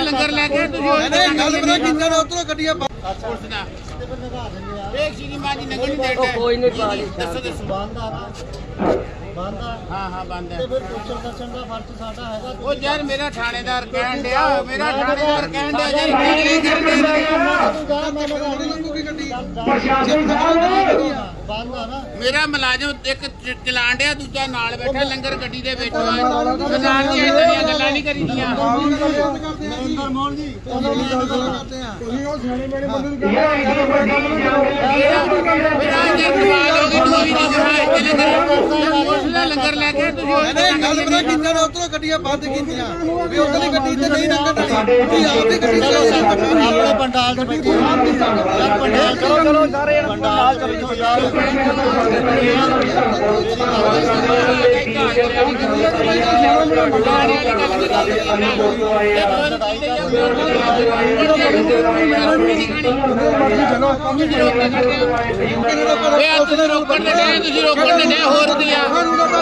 ਲੰਗਰ ਲੈ ਕੇ ਤੁਸੀਂ ਗੱਲ ਪਤਾ ਕਿੰਨਾ ਨੇ ਉਤਰੋ ਗੱਡੀਆਂ ਪਾ- ਪੁਲਿਸ ਦਾ ਵੇਖ ਸ਼ੀਗੀ ਮਾਂ ਜੀ ਨੰਗਲ ਨਹੀਂ ਦੇਟਾ ਕੋਈ ਨਹੀਂ ਪਾ ਲਈ ਦੱਸੋ। ਦੱਸੋ ਬੰਦ ਆ ਬੰਦ ਆ। ਹਾਂ ਹਾਂ ਬੰਦ ਹੈ ਤੇ ਫਿਰ ਪੁੱਛਣ ਦੱਸਣ ਦਾ ਫਰਜ਼ ਸਾਡਾ ਹੈਗਾ। ਉਹ ਯਾਰ ਮੇਰਾ ਥਾਣੇਦਾਰ ਕਹਿਣ ਡਿਆ ਮੇਰਾ ਕਹਿਣ ਡਿਆ ਜੀ ਕਰਦੇ ਬੰਦ ਨਾ। ਮੇਰਾ ਮੁਲਾਜ਼ਮ ਇੱਕ ਚਲਾਣ ਡਿਆ ਦੂਜਾ ਨਾਲ ਬੈਠਾ ਲੰਗਰ ਗੱਡੀ ਦੇ ਵਿੱਚ। ਨਾਲ ਜੀ ਇਦਾਂ ਦੀਆਂ ਗੱਲਾਂ ਨਹੀਂ ਕਰੀਦੀਆਂ। ਨਰਿੰਦਰ ਮੋਹਨ ਜੀ ਕਰਦੇ ਆ। ਮੇਰਾ ਜੇ ਕਮਾਲ ਹੋ ਗਈ ਤੁਸੀਂ ਨਾ ਬਣਾ ਇੱਥੇ ਲੰਗਰ ਦਾ ਲੰਗਰ ਲੈ ਕੇ ਤੁਸੀਂ ਉਹ ਨਹੀਂ ਗੱਲ ਪਤਾ ਕਿੰਨਾ ਨੇ? ਉਤਰੋ ਗੱਡੀਆਂ ਬੰਦ ਕੀਤੀਆਂ। ਵੀ ਉਧਰਲੀ ਗੱਡੀ ਤੇ ਨਹੀਂ ਲੰਘਣ ਦੇਣੀ। ਵੀ ਆਪਦੀ ਗੱਡੀ ਤੇ ਆਪਣੇ ਪੰਡਾਲ ਚ ਬੈਠੇ ਯਾਰ ਪੰਡਾਲ ਚਲੋ ਚਲੋ ਸਾਰੇ ਪੰਡਾਲ ਚ ਬੈਠੋ ਯਾਰ ਇਹ ਤੁਸੀਂ ਰੋਕਣ ਦੇ ਤੁਸੀਂ ਰੋਕਣ ਦੇ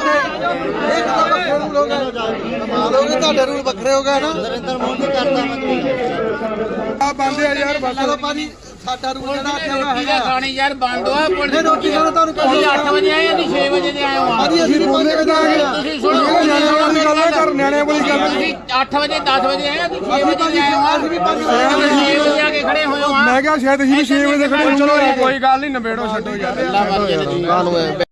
ਡਏ ਹੋਰ ਦਿਆ ਕਮਾਲ ਹੋ ਗਈ ਤੁਹਾਡੇ ਰੂਲ ਵੱਖਰੇ ਹੋ ਗਏ ਨਾ। ਨਰਿੰਦਰ ਮੋਹਨ ਜੀ ਕਰਦਾ ਮੈਂ ਆ ਬੰਦ ਆ ਯਾਰ ਬਸ ਚਲੋ ਭਾਜੀ ਸਾਡਾ ਰੂਲ ਜਿਹੜਾ ਆਖਿਆ ਹੋਇਆ ਰੋਟੀ ਦਾ ਹੈਗਾ ਖਾਣੀ ਯਾਰ ਬੰਦ ਆ ਪੁਲਿਸ ਰੋਟੀ ਖਾਣਾ ਤੁਹਾਨੂੰ ਤੁਸੀਂ 8 ਵਜੇ ਆਏ ਆ ਤੁਸੀਂ 6 ਵਜੇ ਦੇ ਆਏ ਹੋ ਭਾਜੀ ਅਸੀਂ ਬੋਲਦੇ ਕਿਦਾਂ ਆ? ਗਏ ਤੁਸੀਂ ਸੁਣੋ ਕਰ ਨਿਆਣਿਆਂ ਵਾਲੀ ਗੱਲ ਤੁਸੀਂ 8 ਵਜੇ 10 ਵਜੇ ਆਏ ਆ ਤੁਸੀਂ 6 ਵਜੇ ਦੇ ਆਏ ਹੋ ਅਸੀਂ 6 ਵਜੇ ਆ ਕੇ ਖੜੇ ਹੋਏ ਹੋ ਮੈਂ ਕਿਹਾ ਸ਼ਾਇਦ ਅਸੀਂ ਵੀ 6 ਵਜੇ ਖੜੇ ਚਲੋ ਕੋਈ ਗੱਲ ਨਹੀਂ ਨਵੇੜੋ ਛੱਡੋ ਯਾਰ। ਜਾਣਾ